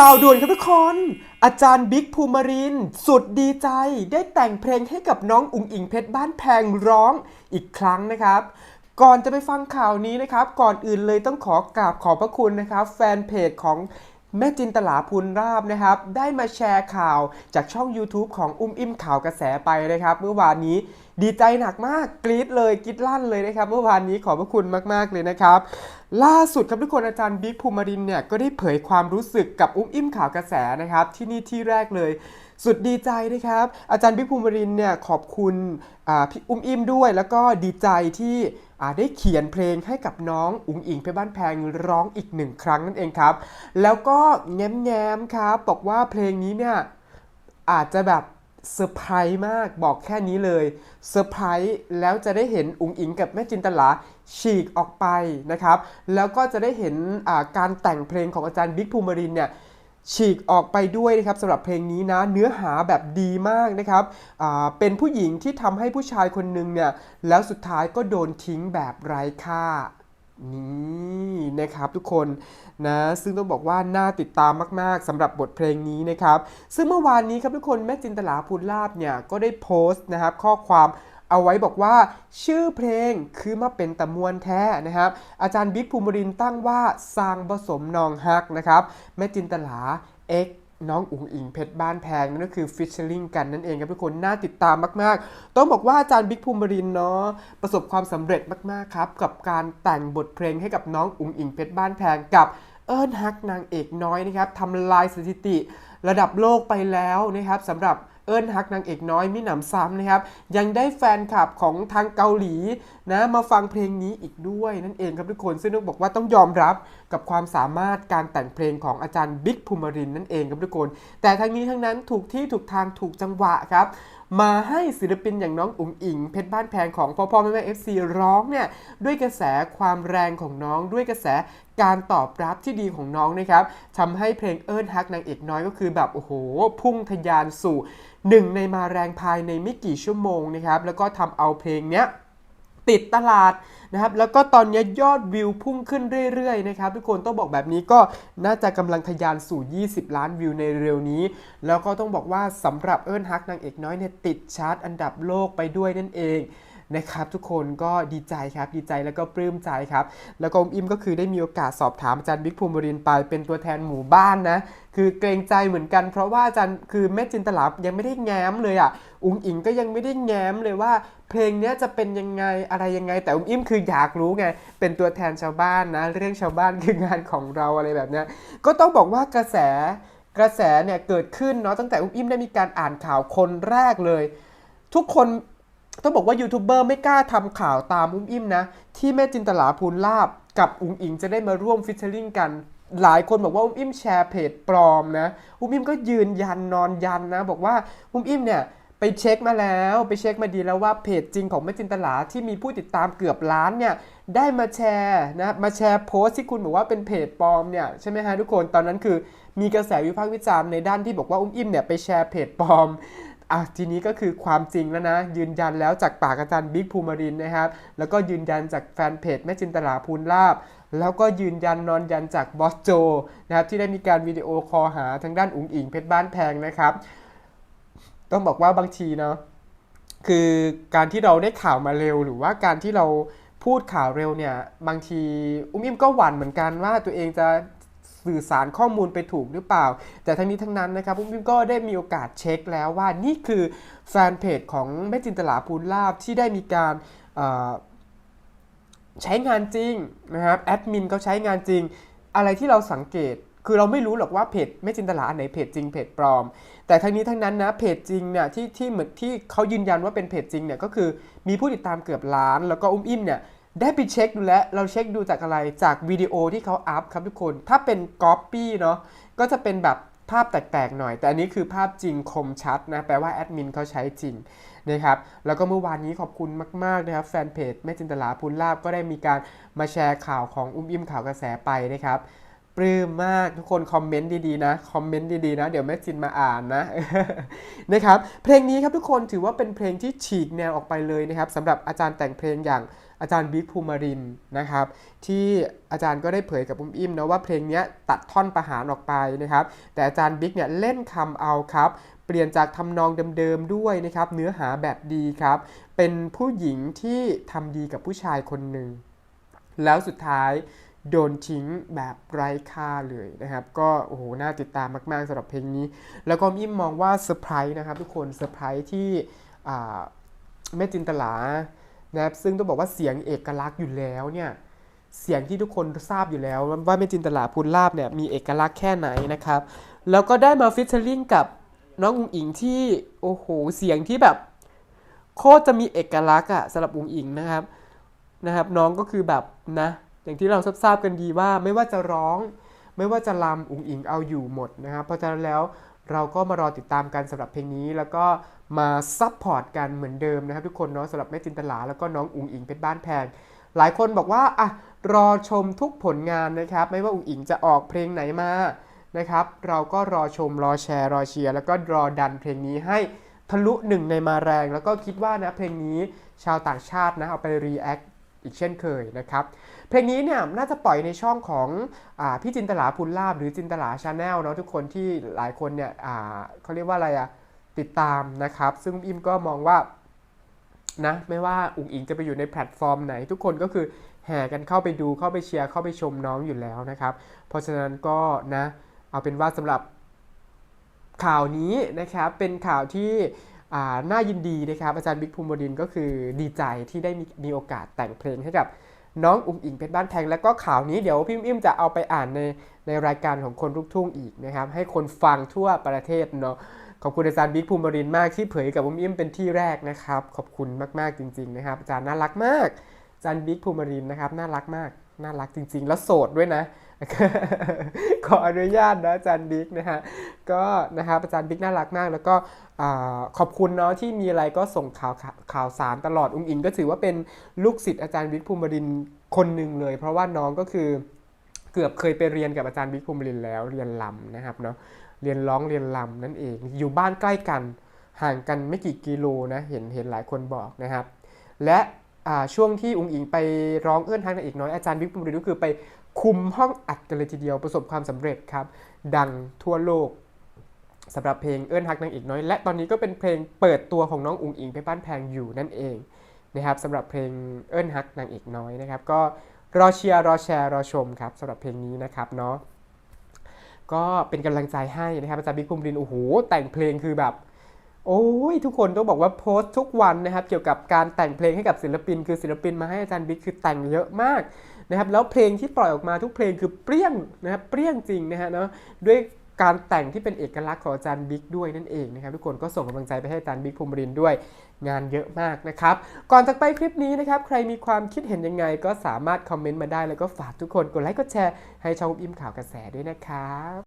ข่าวด่วนครับทุกคน อาจารย์บิ๊กภูมิริน สุดดีใจได้แต่งเพลงให้กับน้องอุ๋งอิงเพชรบ้านแพงร้องอีกครั้งนะครับ ก่อนจะไปฟังข่าวนี้นะครับ ก่อนอื่นเลยต้องขอกราบขอบพระคุณนะครับ แฟนเพจของแม่จินตลาภูลราบนะครับ ได้มาแชร์ข่าวจากช่อง YouTube ของอุ้มอิ่มข่าวกระแสไปนะครับ เมื่อวานนี้ ดีใจหนักมากกรี๊ดเลยกรี๊ดลั่นเลยนะครับ เมื่อวานนี้ขอบพระคุณมากๆเลยนะครับ ล่าสุดครับทุกคนอาจารย์บิ๊กภูมิรินเนี่ยก็ได้เผยความรู้สึกกับอุ้มอิ่มข่าวกระแสนะครับ ที่นี่ที่แรกเลยสุดดีใจนะครับ อาจารย์บิ๊กภูมิรินเนี่ยขอบคุณพี่อุ้มอิ่มด้วย แล้วก็ดีใจที่ได้เขียนเพลงให้กับน้องอุ๋งอิงเพชรบ้านแพงร้องอีกหนึ่งครั้งนั่นเองครับ แล้วก็แง้มๆครับบอกว่าเพลงนี้เนี่ยอาจจะแบบ เซอร์ไพรส์มากบอกแค่นี้เลยเซอร์ไพรส์แล้วจะได้เห็นอุ๋งอิงกับแม่จินตลาฉีกออกไปนะครับ แล้วก็จะได้เห็นการแต่งเพลงของอาจารย์บิ๊กภูมิรินเนี่ยฉีกออกไปด้วยนะครับสำหรับเพลงนี้นะเนื้อหาแบบดีมากนะครับเป็นผู้หญิงที่ทำให้ผู้ชายคนหนึ่งเนี่ยแล้วสุดท้ายก็โดนทิ้งแบบไร้ค่า นี่นะครับทุกคนนะซึ่งต้องบอกว่าน่าติดตามมาก ๆสำหรับบทเพลงนี้นะครับ ซึ่งเมื่อวานนี้ครับทุกคนแม่จินตลาภูลลาบเนี่ยก็ได้โพสต์นะครับข้อความเอาไว้บอกว่า ชื่อเพลงคือมาเป็นตะมวนแท้นะครับ อาจารย์บิ๊กภูมิรินตั้งว่าสร้างผสมนองฮักนะครับแม่จินตลาเอ็ก น้องอุ๋งอิงเพชรบ้านแพงนั่นก็คือฟิชเชอริงกันนั่นเองครับทุกคนน่าติดตามมากๆ ต้องบอกว่าอาจารย์บิ๊กภูมิรินเนาะประสบความสำเร็จมากๆครับ กับการแต่งบทเพลงให้กับน้องอุ๋งอิงเพชรบ้านแพงกับเอิญฮักนางเอกน้อยนะครับทำลายสถิติ ระดับโลกไปแล้วนะครับสำหรับเอิญฮักนางเอกน้อยมิหนำซ้ำนะครับ ยังได้แฟนคลับของทางเกาหลีนะมาฟังเพลงนี้อีกด้วยนั่นเองครับทุกคนซึ่งต้องบอกว่าต้องยอมรับกับความสามารถการแต่งเพลงของอาจารย์บิ๊กภูมิรินนั่นเองครับทุกคน แต่ทั้งนี้ทั้งนั้นถูกที่ถูกทางถูกจังหวะครับมาให้ศิลปินอย่างน้องอุ๋งอิง เพชรบ้านแพงของพ่อพ่อแม่แม่เอฟซีร้องเนี่ยด้วยกระแสความแรงของน้องด้วยกระแส การตอบรับที่ดีของน้องนะครับทำให้เพลงเอิญฮักนางเอกน้อยก็คือแบบโอ้โห พุ่งทะยานสู่หนึ่งในมาแรงภายในไม่กี่ชั่วโมงนะครับ แล้วก็ทำเอาเพลงเนี้ยติดตลาดนะครับ แล้วก็ตอนนี้ยอดวิวพุ่งขึ้นเรื่อยๆนะครับทุกคนต้องบอกแบบนี้ก็น่าจะกำลังทะยานสู่ 20 ล้านวิวในเร็วนี้ แล้วก็ต้องบอกว่าสำหรับเอิญฮักนางเอกน้อยเนี่ยติดชาร์ตอันดับโลกไปด้วยนั่นเอง นะครับทุกคนก็ดีใจครับดีใจแล้วก็ปลื้มใจครับ แล้วก็อมอิมก็คือได้มีโอกาสสอบถามอาจารย์บิ๊กภูมิรินไปเป็นตัวแทนหมู่บ้านนะคือเกรงใจเหมือนกัน เพราะว่าอาจารย์คือแม่จินตลายังไม่ได้แง้มเลยอะอุ๋งอิงก็ยังไม่ได้แง้มเลยว่า เพลงนี้จะเป็นยังไงอะไรยังไง แต่อุ้มอิมคืออยากรู้ไงเป็นตัวแทนชาวบ้านนะ เรื่องชาวบ้านคืองานของเราอะไรแบบนี้ก็ต้องบอกว่ากระแสกระแสเนี่ยเกิดขึ้นเนาะตั้งแต่อุ้มอิมได้มีการอ่านข่าวคนแรกเลย ทุกคน ต้องบอกว่ายูทูบเบอร์ไม่กล้าทำข่าวตามอุ้มอิ่มนะ ที่แม่จินตลาภูลลาบกับอุ๋งอิงจะได้มาร่วมฟิชเชอริงกัน หลายคนบอกว่าอุ้มอิ่มแชร์เพจปลอมนะ อุ้มอิ่มก็ยืนยันนอนยันนะ บอกว่าอุ้มอิ่มเนี่ยไปเช็คมาแล้วไปเช็คมาดีแล้วว่าเพจจริงของแม่จินตลาที่มีผู้ติดตามเกือบล้านเนี่ยได้มาแชร์นะมาแชร์โพสต์ที่คุณบอกว่าเป็นเพจปลอมเนี่ยใช่ไหมฮะทุกคนตอนนั้นคือมีกระแสวิพากษ์วิจารณ์ในด้านที่บอกว่าอุ้มอิ่มเนี่ยไปแชร์เพจปลอม อะทีนี้ก็คือความจริงแล้วนะ ยืนยันแล้วจากปากอาจารย์บิ๊กภูมิรินนะครับ แล้วก็ยืนยันจากแฟนเพจแม่จินตลาภูลลาบ แล้วก็ยืนยันนอนยันจากบอสโจนะครับที่ได้มีการวิดีโอคอลหาทางด้านอุ๋งอิงเพชรบ้านแพงนะครับ ต้องบอกว่าบางทีเนาะคือการที่เราได้ข่าวมาเร็ว หรือว่าการที่เราพูดข่าวเร็วเนี่ยบางทีอุ้มอิมก็หวั่นเหมือนกันว่าตัวเองจะ สื่อสารข้อมูลไปถูกหรือเปล่า แต่ทั้งนี้ทั้งนั้นนะครับอุ้มอิมก็ได้มีโอกาสเช็คแล้วว่านี่คือแฟนเพจของแม่จินตลาภูลลาบที่ได้มีการใช้งานจริงนะครับแอดมินเขาใช้งานจริง อะไรที่เราสังเกตคือเราไม่รู้หรอกว่าเพจแม่จินตลาอันไหนเพจจริงเพจปลอม แต่ทั้งนี้ทั้งนั้นนะเพจจริงเนี่ยที่ที่เหมือนที่เขายืนยันว่าเป็นเพจจริงเนี่ยก็คือมีผู้ติดตามเกือบล้าน แล้วก็อุ้มอิ่มเนี่ย ได้ไปเช็คดูแล้ว เราเช็คดูจากอะไรจากวิดีโอที่เขาอัพครับทุกคน ถ้าเป็นก๊อปปี้เนาะก็จะเป็นแบบภาพแตกๆหน่อย แต่อันนี้คือภาพจริงคมชัดนะ แปลว่าแอดมินเขาใช้จริงนะครับ แล้วก็เมื่อวานนี้ขอบคุณมาก ๆ นะครับ แฟนเพจแม่จินตลาพูลลาบก็ได้มีการมาแชร์ข่าวของอุ้มอิ่มข่าวกระแสไปนะครับ ปลื้มมากทุกคนคอมเมนต์ดีๆนะคอมเมนต์ดีๆนะเดี๋ยวแม่จินมาอ่านนะนะครับเพลงนี้ครับทุกคนถือว่าเป็นเพลงที่ฉีกแนวออกไปเลยนะครับสำหรับอาจารย์แต่งเพลงอย่างอาจารย์บิ๊กภูมิรินนะครับที่อาจารย์ก็ได้เผยกับอุ้มอิ่มนะว่าเพลงนี้ตัดท่อนประหารออกไปนะครับแต่อาจารย์บิ๊กเนี่ยเล่นคำเอาครับเปลี่ยนจากทำนองเดิมๆด้วยนะครับเนื้อหาแบบดีครับเป็นผู้หญิงที่ทำดีกับผู้ชายคนหนึ่งแล้วสุดท้าย โดนทิ้งแบบไร้ค่าเลยนะครับ ก็โอ้โหน่าติดตามมาก ๆสำหรับเพลงนี้ แล้วก็อิ่มมองว่าเซอร์ไพรส์นะครับทุกคนเซอร์ไพรส์ที่แม่จินตลานะครับซึ่งต้องบอกว่าเสียงเอกลักษณ์อยู่แล้วเนี่ยเสียงที่ทุกคนทราบอยู่แล้ว ว่าแม่จินตลาพูนลาบเนี่ยมีเอกลักษณ์แค่ไหนนะครับ แล้วก็ได้มาฟิชเชอร์ลิงกับน้องอุ๋งอิงที่โอ้โหเสียงที่แบบโคตรจะมีเอกลักษณ์อะสำหรับอุ๋งอิงนะครับนะครับ น้องก็คือแบบนะ อย่างที่เราทราบกันดีว่าไม่ว่าจะร้อง ไม่ว่าจะรำอุ๋งอิงเอาอยู่หมดนะครับเพราะฉะนั้นแล้วเราก็มารอติดตามกันสำหรับเพลงนี้ แล้วก็มาซัพพอร์ตกันเหมือนเดิมนะครับทุกคนเนาะสำหรับแม่จินตลาแล้วก็น้องอุ๋งอิงเพชรบ้านแพงหลายคนบอกว่าอะรอชมทุกผลงานนะครับ ไม่ว่าอุ๋งอิงจะออกเพลงไหนมานะครับเราก็รอชมรอแชร์รอเชียร์แล้วก็รอดันเพลงนี้ให้ทะลุหนึ่งในมาแรง แล้วก็คิดว่านะเพลงนี้ชาวต่างชาตินะเอาไปรีแอค อีกเช่นเคยนะครับ เพลงนี้เนี่ยน่าจะปล่อยในช่องของอพี่จินตลาพูนลาบหรือจินตลาชาแนลเนาะทุกคนที่หลายคนเนี่ยเขาเรียกว่าอะไรอะติดตามนะครับ ซึ่งอิมก็มองว่านะไม่ว่าอุ๋งอิงจะไปอยู่ในแพลตฟอร์มไหน ทุกคนก็คือแห่กันเข้าไปดูเข้าไปเชียร์เข้าไปชมน้องอยู่แล้วนะครับ เพราะฉะนั้นก็นะเอาเป็นว่าสำหรับข่าวนี้นะครับเป็นข่าวที่ น่ายินดีนะครับอาจารย์บิ๊กภูมิบดินก็คือดีใจที่ได้มีมีโอกาสแต่งเพลงให้กับน้องอุ้งอิงเพชรบ้านแพงแล้วก็ข่าวนี้เดี๋ยวพี่อิ่มจะเอาไปอ่านในในรายการของคนลูกทุ่งอีกนะครับ ให้คนฟังทั่วประเทศเนาะขอบคุณอาจารย์บิ๊กภูมิบดินมากที่เผยกับอุ้มอิ่มเป็นที่แรกนะครับ ขอบคุณมากๆจริง ๆ นะครับ อาจารย์น่ารักมากอาจารย์บิ๊กภูมิบดินนะครับน่ารักมากน่ารักจริง ๆ แล้วโสดด้วยนะ ขออนุญาตนะอาจารย์บิ๊กนะฮะก็นะครับอาจารย์บิ๊กน่ารักมาก แล้วก็ขอบคุณเนาะที่มีอะไรก็ส่งข่าวข่าวสารตลอดอุ้งอิงก็ถือว่าเป็นลูกศิษย์อาจารย์บิ๊กภูมิบดินคนหนึ่งเลย เพราะว่าน้องก็คือเกือบเคยไปเรียนกับอาจารย์บิ๊กภูมิบดินแล้วเรียนลำนะครับเนาะเรียนร้องเรียนลำนั่นเอง อยู่บ้านใกล้กันห่างกันไม่กี่กิโลนะเห็นเห็นหลายคนบอกนะครับ และช่วงที่อุ้งอิงไปร้องเอื้อนทางนางเอกน้อยอาจารย์บิ๊กภูมิบดินทร์ก็คือไป คุมห้องอัดกันเลยทีเดียวประสบความสำเร็จครับ ดังทั่วโลกสำหรับเพลงเอื้อนฮักนางเอกน้อย และตอนนี้ก็เป็นเพลงเปิดตัวของน้องอุ๋งอิงเพชรบ้านแพงอยู่นั่นเองนะครับสำหรับเพลงเอื้อนฮักนางเอกน้อยนะครับ ก็รอเชียร์รอแชร์รอชมครับสำหรับเพลงนี้นะครับเนาะก็เป็นกำลังใจให้นะครับอาจารย์บิ๊กภูมิรินโอ้โหแต่งเพลงคือแบบ โอ้ยทุกคนต้องบอกว่าโพสต์ทุกวันนะครับ เกี่ยวกับการแต่งเพลงให้กับศิลปิน คือศิลปินมาให้อาจารย์บิ๊กคือแต่งเยอะมาก นะครับแล้วเพลงที่ปล่อยออกมาทุกเพลงคือเปรี้ยงนะครับเปรี้ยงจริงนะฮะเนาะด้วยการแต่งที่เป็นเอกลักษณ์ของอาจารย์บิ๊กด้วยนั่นเองนะครับทุกคนก็ส่งกำลังใจไปให้อาจารย์บิ๊กภูมิรินด้วยงานเยอะมากนะครับ ก่อนจากไปคลิปนี้นะครับ ใครมีความคิดเห็นยังไง ก็สามารถคอมเมนต์มาได้แล้วก็ฝากทุกคนกดไลค์กดแชร์ให้ช่องอิมข่าวกระแสด้วยนะครับ